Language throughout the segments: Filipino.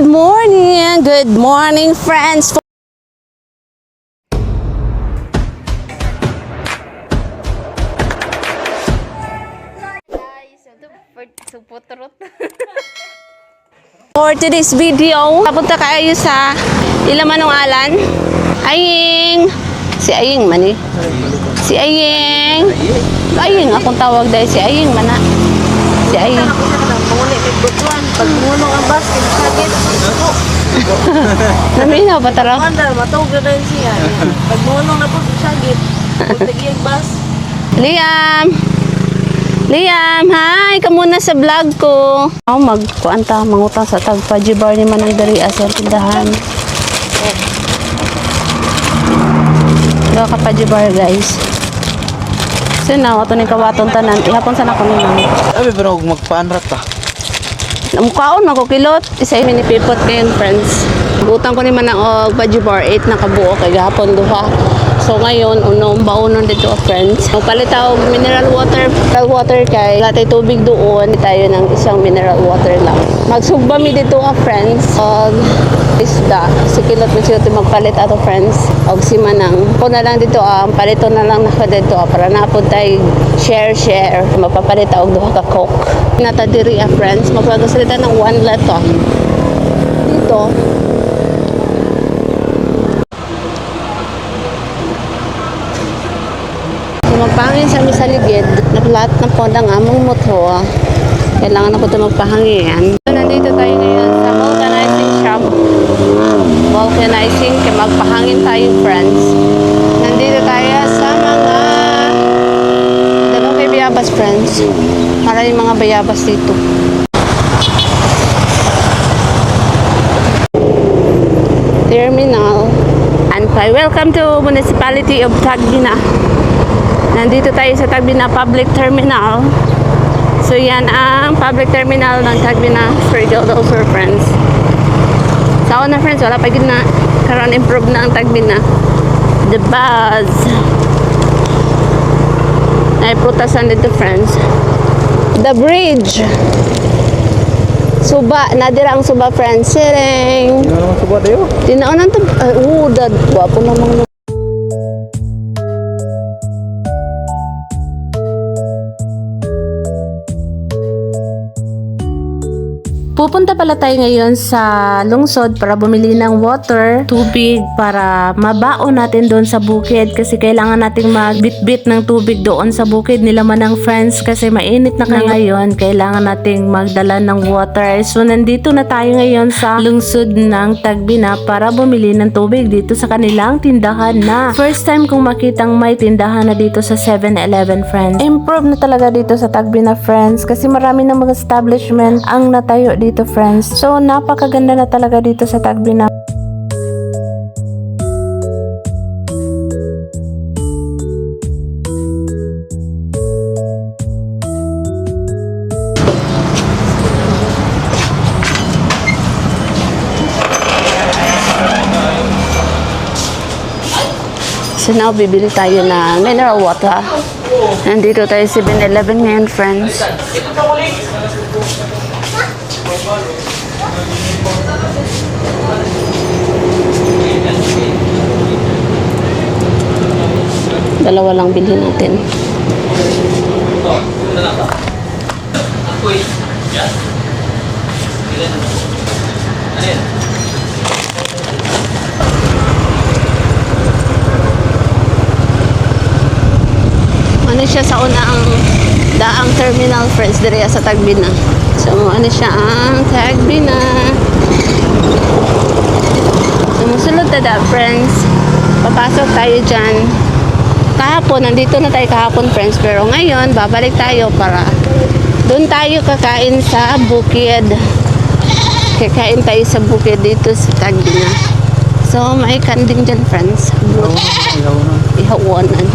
Good morning! Good morning, friends! Suputrot. For today's video, papunta kayo sa Ilamanong Alan. Aying! Si Aying man eh. Si Aying! Aying, akong tawag dahil si Aying man ah. Si Aying. Butuan, pag munong ang bus, kinasagit. Naminaw ba tara? Mandal, matawag na rin siya. Pag munong na po, sagit. Pagtagi ang bus. Liam! Liam, hi! Kamuna sa vlog ko. Ako magkuan ta, mangutang sa tagpaji bar ni Manang Dari sa tindahan. Gawa ka paji bar, guys. So na, wato ni kawaton tanan. Ihapon sana ko ni Mami. Abi pero magpaanrat ta. Namukhaon ako. Isa yung minipipot ngayon, friends. Butang ko ni Manang og paji bar. 8 na kabuo kay gahapon duha. So ngayon, unong baunon dito, friends. Magpalit ako mineral water. Mineral water kay latay tubig doon. Tayo ng isang mineral water lang. Magsugba mi dito, ah, friends. Og isda. Si kilot mi siya magpalit ato, friends. Og si Manang. Ko na lang dito, ah, palito na lang nako dito, ah, para napod tayo share, share. Mapapalit og duha ka coke. Nata diri, ah, friends. Magpagasalita ng one ah. Dito. Magpahangin sa amin sa ligid. Nakulat na po among moto. Kailangan na po ito. So, nandito tayo ngayon sa vulcanizing shop. Vulcanizing, kaya magpahangin tayo, friends. Nandito tayo sa mga dalawang kay bayabas, friends. Maraming mga bayabas dito. Terminal. And welcome to Municipality of Tagina. Nandito tayo sa Tagbina Public Terminal. So yan ang public terminal ng Tagbina Spiritual Dolphur Friends. Sa na friends, wala pa yun na karoon improve na ang Tagbina. The buzz. Ay prutasan dito friends. The bridge. Suba, nadira ang suba friends. Sireng. Ano naman subuhat ayo? Tinaunan to. Uh, dad. Wapo namang Pupunta pala tayo ngayon sa lungsod para bumili ng water, tubig para mabaon natin doon sa bukid kasi kailangan nating magbitbit ng tubig doon sa bukid nila man ng friends kasi mainit na ka ngayon. Kailangan nating magdala ng water. So nandito na tayo ngayon sa lungsod ng Tagbina para bumili ng tubig dito sa kanilang tindahan na. First time kong makitang may tindahan na dito sa 7-Eleven friends. Improve na talaga dito sa Tagbina friends kasi marami ng mga establishment ang natayo dito friends. So napakaganda na talaga dito sa Tagbina. So now, bibili tayo ng mineral water. Nandito tayo sa 7-Eleven ngayon, friends. Dalawa lang bilhin natin. Ano siya sa unang daang terminal friends dire sa Tagbina. So ano siya ang Tagbina. Sumusulod na da friends. Papasok tayo dyan. Kahapon, nandito na tayo kahapon friends. Pero ngayon, babalik tayo para doon tayo kakain sa bukid. Kakain tayo sa bukid dito sa Tagbina. So, may kanding dyan friends. Ayaw na. Ihawanan.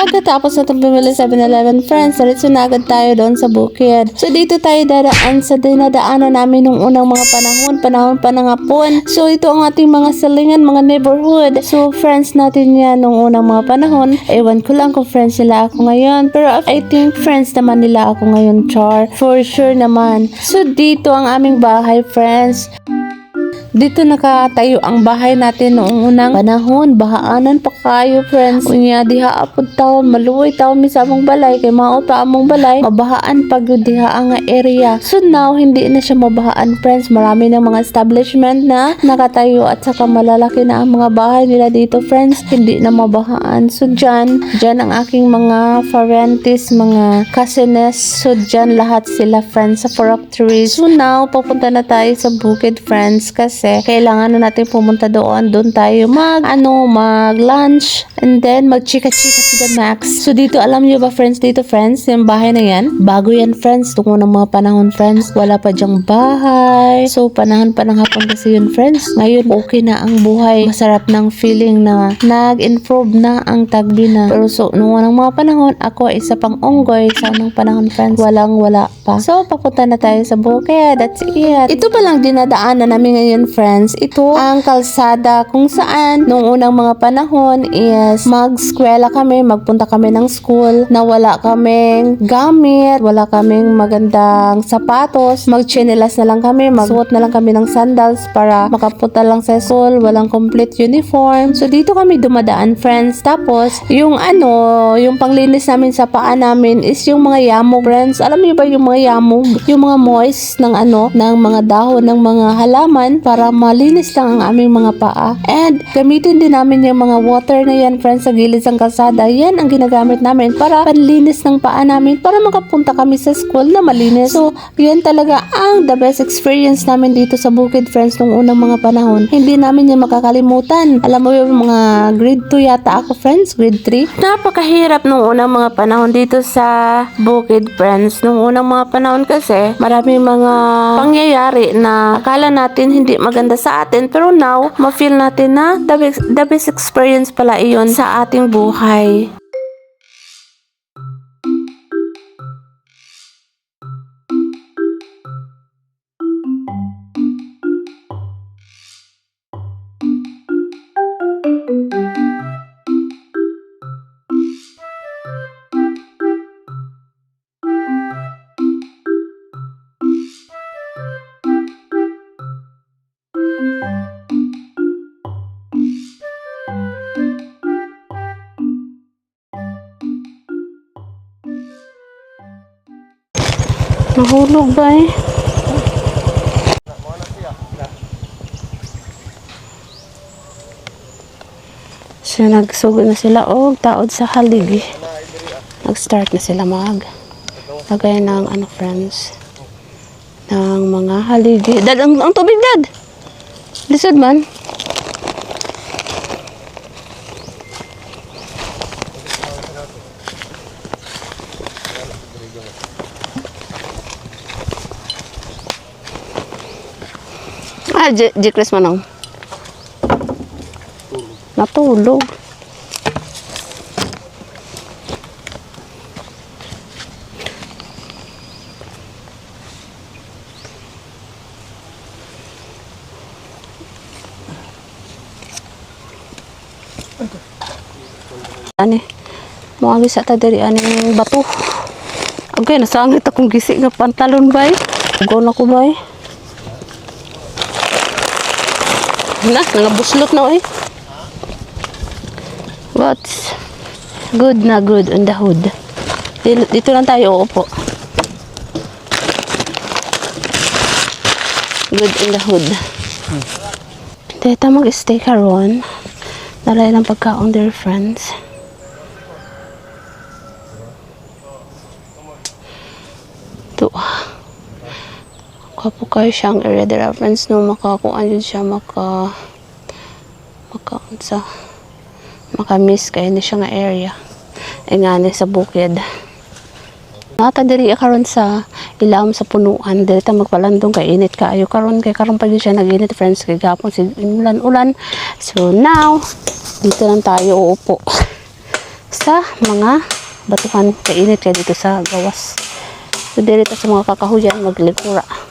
Pagkatapos na itong bumili 7-Eleven friends, diretso na agad tayo doon sa bukid. So dito tayo dadaan sa dinadaanan namin nung unang mga panahon, panahon pa ng hapon. So ito ang ating mga salingan, mga neighborhood. So friends natin yan nung unang mga panahon. Ewan ko lang kung friends nila ako ngayon. Pero I think friends naman nila ako ngayon, Char. For sure naman. So dito ang aming bahay, friends. Dito nakatayo ang bahay natin noong unang panahon. Bahaanan pa kayo, friends. Unya, diha apod taon, maluoy taon mi sa among balay. Kay mao among balay, mabahaan pag diha ang area. So now, hindi na siya mabahaan, friends. Marami ng mga establishment na nakatayo at saka malalaki na ang mga bahay nila dito, friends. Hindi na mabahaan. So dyan, dyan ang aking mga parentis, mga cousines. So dyan lahat sila, friends, sa Forok Trees. So now, papunta na tayo sa bukid, friends, kasi kailangan na natin pumunta doon. Doon tayo mag, ano, mag lunch and then mag chika-chika to the max. So dito, alam niyo ba friends, dito friends, yung bahay na yan, bago yan friends, tungo ng mga panahon friends, wala pa dyang bahay. So panahon pa ng hapon kasi yun friends. Ngayon, okay na ang buhay. Masarap ng feeling na nag-improve na ang tagbi na. Pero so, nung unang mga panahon, ako isa pang onggoy sa unang panahon friends. Walang wala pa. So, papunta na tayo sa bukid. That's it. Ito pa lang dinadaanan namin ngayon friends. Ito ang kalsada kung saan nung unang mga panahon is mag-skwela kami, magpunta kami ng school na wala kaming gamit, wala kaming magandang sapatos, magchinelas na lang kami, magsuot na lang kami ng sandals para makapunta lang sa school, walang complete uniform. So dito kami dumadaan friends. Tapos yung ano, yung panglinis namin sa paa namin is yung mga yamog friends. Alam niyo ba yung mga yamog? Yung mga moist ng ano, ng mga dahon ng mga halaman para malinis lang ang aming mga paa. And gamitin din namin yung mga water na yan friends sa gilid ng kalsada. Yan ang ginagamit namin para panlinis ng paa namin para makapunta kami sa school na malinis. So, yan talaga ang the best experience namin dito sa Bukid friends nung unang mga panahon. Hindi namin yan makakalimutan. Alam mo yung mga grade 2 yata ako friends, grade 3. Napakahirap nung unang mga panahon dito sa Bukid friends. Nung unang mga panahon kasi maraming mga pangyayari na akala natin hindi maganda sa atin pero now ma-feel natin na the best, the best experience pala iyon sa ating buhay. Nahulog ba eh? So, nagsugod na sila og taod sa haligi. Nag-start na sila mag lagay ng ano friends ng mga haligi. Dad, ang, ang tubig dad! Lisod man. Ah, J- J-Chris manong. Natulog. Ani, mga gisa ta diri aning bato. Okay, nasangit akong gisi nga pantalon bay. Go ko bay. Na, nangabuslot na eh. What's good na good on the hood. Dito, lang tayo uupo. Good in the hood. Dito mag-stay ka ron. Nalay lang pagkaon their friends. Ito ah. Kapo kayo siyang area the reference no makakuan yun siya maka maka sa maka-miss kayo na siya nga area e nga ni sa bukid Nata diri karon sa ilawom sa punuan diri ta magpalandong kay init kaayo karon kay karon pa gyud siya naginit friends kay gapon si ulan ulan so now dito lang tayo uupo sa mga batuhan. Kainit kaya dito sa gawas. So, dito sa mga kakahuyan, maglingkura.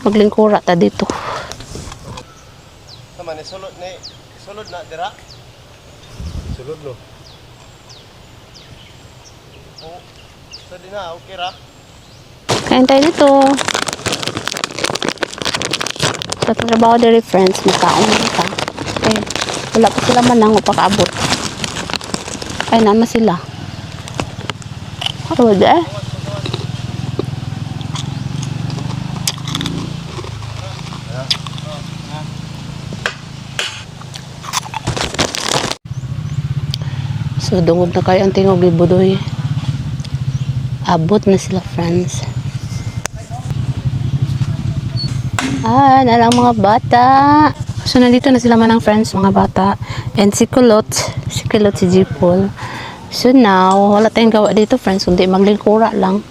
Maglingkura ta dito. Sama ni sulod ni sulod na dira. Sulod lo. Oh. So di na okay ra. Kain tayo dito. Sa trabaho diri friends, makaon na ka. Eh, wala pa sila manang upakaabot. Ay, naman sila. Ano ba eh? So, dungog na kayo ang tingog ni Budoy. Abot na sila, friends. Ah, nalang mga bata. So, nandito na sila manang friends, mga bata. And si Kulot, si Kulot, si Jipol. So now, wala tayong gawa dito, friends. Kundi maglingkura lang.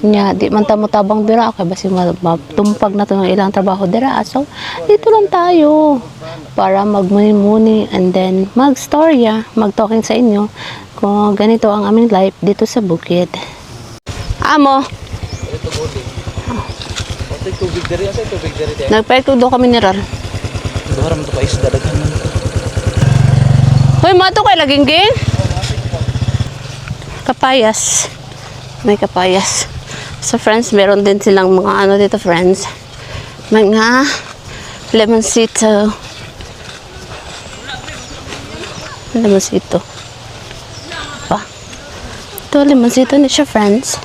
Nya, di man tamo tabang dira. Kaya basi ma- matumpag na to ng ilang trabaho dira. So, dito lang tayo. Para magmuni-muni and then mag-storya, mag-talking sa inyo kung ganito ang aming life dito sa bukid. Amo, Ito body. Ito tubig diri, asa tubig diri diri. nagpaikog do ka mineral. Duharam to pa isda daghan. Hoy, mato kay laging ging. Kapayas. May kapayas. So friends, meron din silang mga ano dito friends. Mga lemonsito. Lemonsito. Pa. Ito, lemonsito ni siya friends.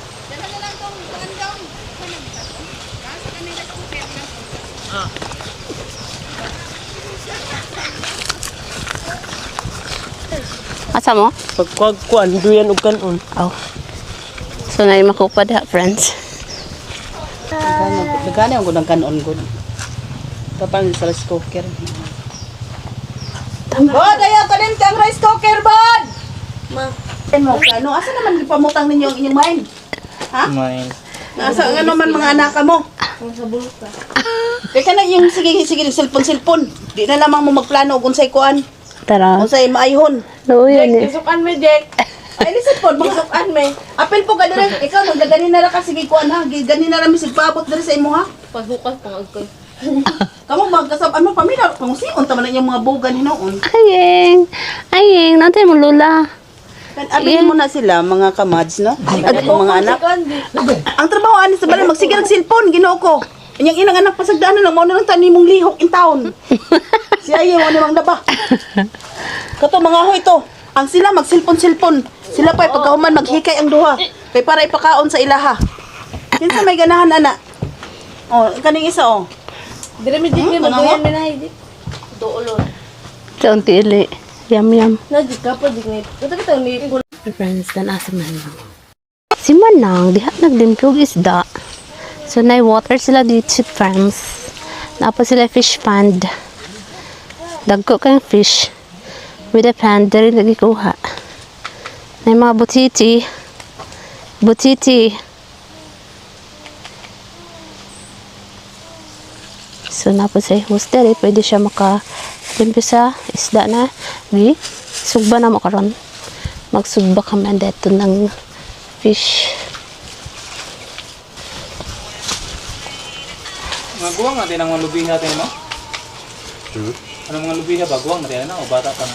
Asa mo? Pagkuag kuan, duyan og kanon. Oh. So, na makupad ha, friends. Nagkano ang gunang kanon gud. Kapang sa rice cooker. Bod, ayaw ka din ang rice cooker, Bod! Ma. mo ano? Asa naman pamutang ninyo ang inyong mind? Ha? Main. Asa ano man mga anak mo? Sa bulta. Kaya na yung sige sige cellphone-cellphone. Di na lamang mo magplano kung say kuan. Tara. Kung say maayhon. No, yan eh. Isukan me, Jack. Ay, lisod po. Isukan me. Apel po ka dire. Ikaw, nung gagani na ra ka. Sige, kuan ha. Gani na ra mi sigpaabot dire sa imo ha. Pagbukas pang agkoy. Kamu magkasab ano pamilya. Kung siyon tama na yung mga bugan hinoon. Ayeng. Ayeng. Natay mo, Lola. Kan abilin mo na sila, mga kamads, no? Ano ko mga anak. Ang trabaho ani sa balay magsigil og cellphone, Ginoo ko. Inyang inang anak pasagdaan lang mo na lang tani mong lihok in town. Siya yung ano mang daba. Kato mga hoy to. Ang sila mag cellphone cellphone. Sila pa pagkahuman maghikay ang duha. Kay para ipakaon sa ilaha. Kinsa may ganahan ana? Oh, kaning isa oh. Dire mi Hmm, ano magayan mo? mi na hindi. Doolon. Sa unti ili. Yum, yum. Na jig ka pa jig ni. Ito kita ni. Friends, dan asa Manang. Si Manang, diha naglimkog isda. So, na water sila dito, friends. Napa sila fish pond. Dagko kang fish. With a pan, dari lagi kuha. Na mga butiti. Butiti. So, napa sa host dere, pwede siya maka sa isda na. Di, sugba na mo karon magsugba kami dito ng fish. Mga guwang natin ang mga lubiha tayo, no? Ano mga lubiha ba? Guwang natin, no? O bata pa na?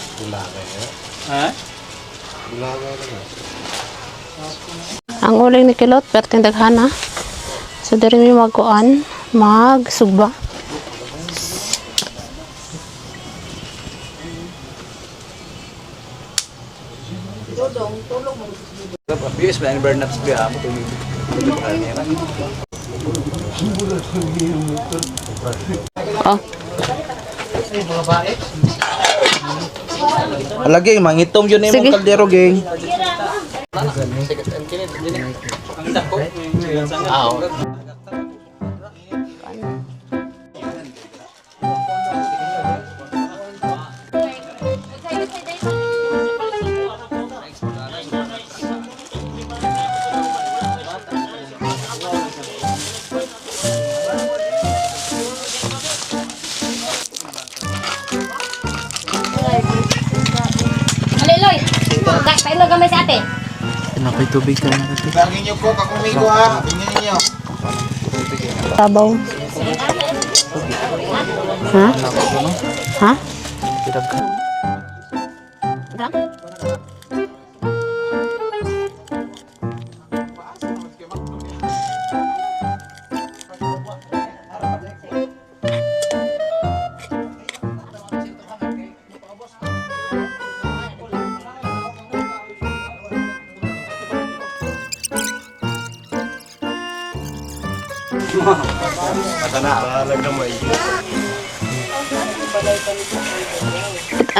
Ha? Ang uling ni Kilot, perting daghana. So, dari mi magkuan, magsugba. Biis ba ang Bernard sa biya mo? Oh, Lagi, mangitom yun yung Sige. kaldero, geng. Aliloy. Kak Napay tubig ka na kasi. Lagi niyo po, kakumigo ha. Tingnan niyo. Tabaw. Ha? Ha? Ano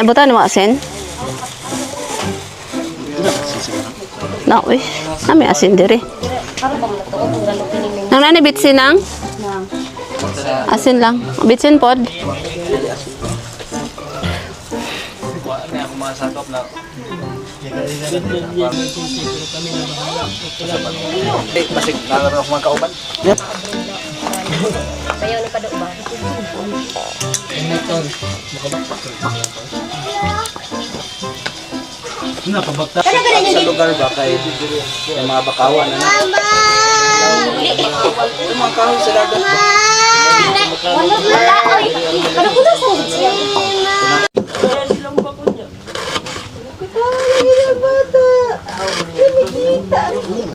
ba tayo asin? Na, uy. Ah, may asin diri. Nang nani bitsin ang? Asin lang. Bitsin pod. Ano ako mga sakop na. Eh, nalaro ako mga kauban. Na, pabakta. Sa lugar ba kay yung mga bakawan ano? Yung mga kahoy sa dagat ba?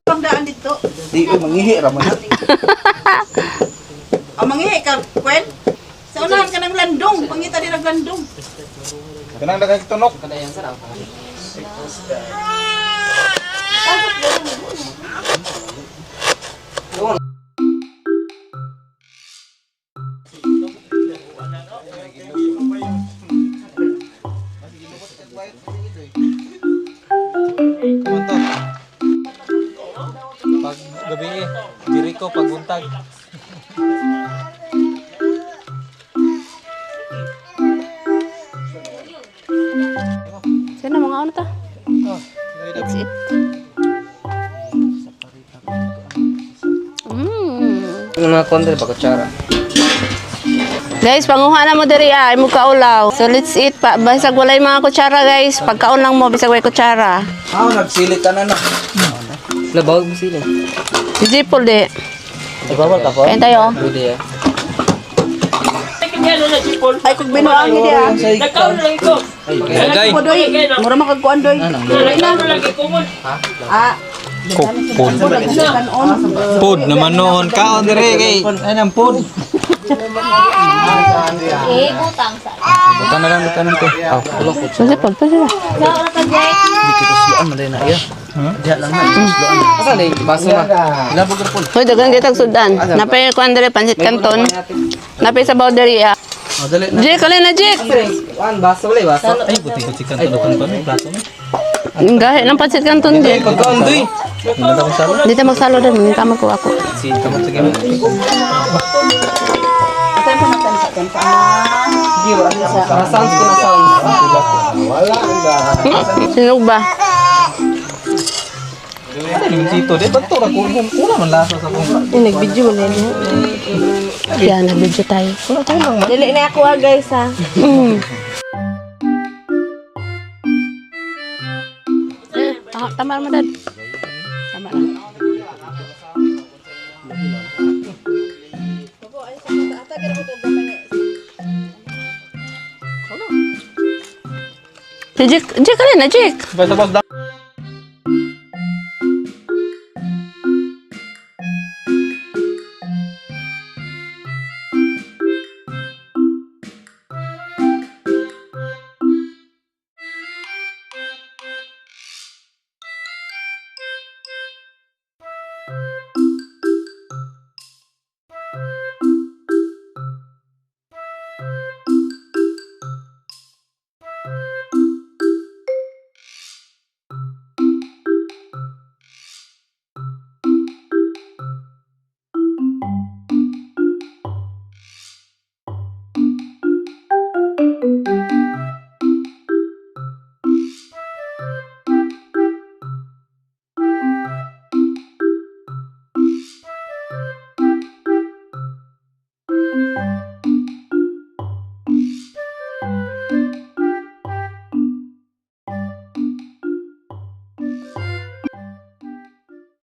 Pagdaan dito. Di ko mangihi ra man. Ang mangihi ka, Kwen. Sa unahan ka ng landong. Pangita din ng landong. Kanang dagang tunok. Pag gabi diri ko. Sino Konti pa kutsara. Guys, panguha na mo diri ay mo kaulaw. So let's eat pa. Basag walay mga kutsara guys. Pagkaon lang mo bisag walay kutsara. Ah, nagsilit ka na na. Labawag mo sila. Jipol de. Nagbawal ka po? Kain tayo. Pwede ah. Ay, kung binuang hindi ah. Ay, kagay. Ako doy. Mura makagkuan doy. Ah. Kupon. Kanon. Pod naman noon. Kaon dire kay. Ay nang pod. Eh, butang sa. Bukan na lang ka nang to. Aw, tulong po. So jipol pa sila. Sa ka, Jack. Di kita sluan man na iya. Diya lang na. Asa na yung baso ma? Labog ra pod. Hoy dagang kitag sudan. Napay kuan diri pansit kanton. Napay sa ah. Oh, dali na. Alin na Jek. Wan, baso wala baso. Ay, buti buti kan to kan pa may plato. Ang gahe ng pansit kanton Jek. Pagkaon doy. Nanda ko salo. Dito magsalo din, hindi ka magkuha ko. Si kamot sige mo. Saan pa natin sa tempa? Hindi wala. Para sounds ko na sounds. Sinog ba? Ay, yung tito de bato ra ko yung una man lasa sa kong. Yung nag-video mo na yun. Yan, nag-video tayo. Dili na ako ah, guys ha. Mm. Eh, ah, tama mo dad. Si Jake ka rin na, Jake. Basta bagda.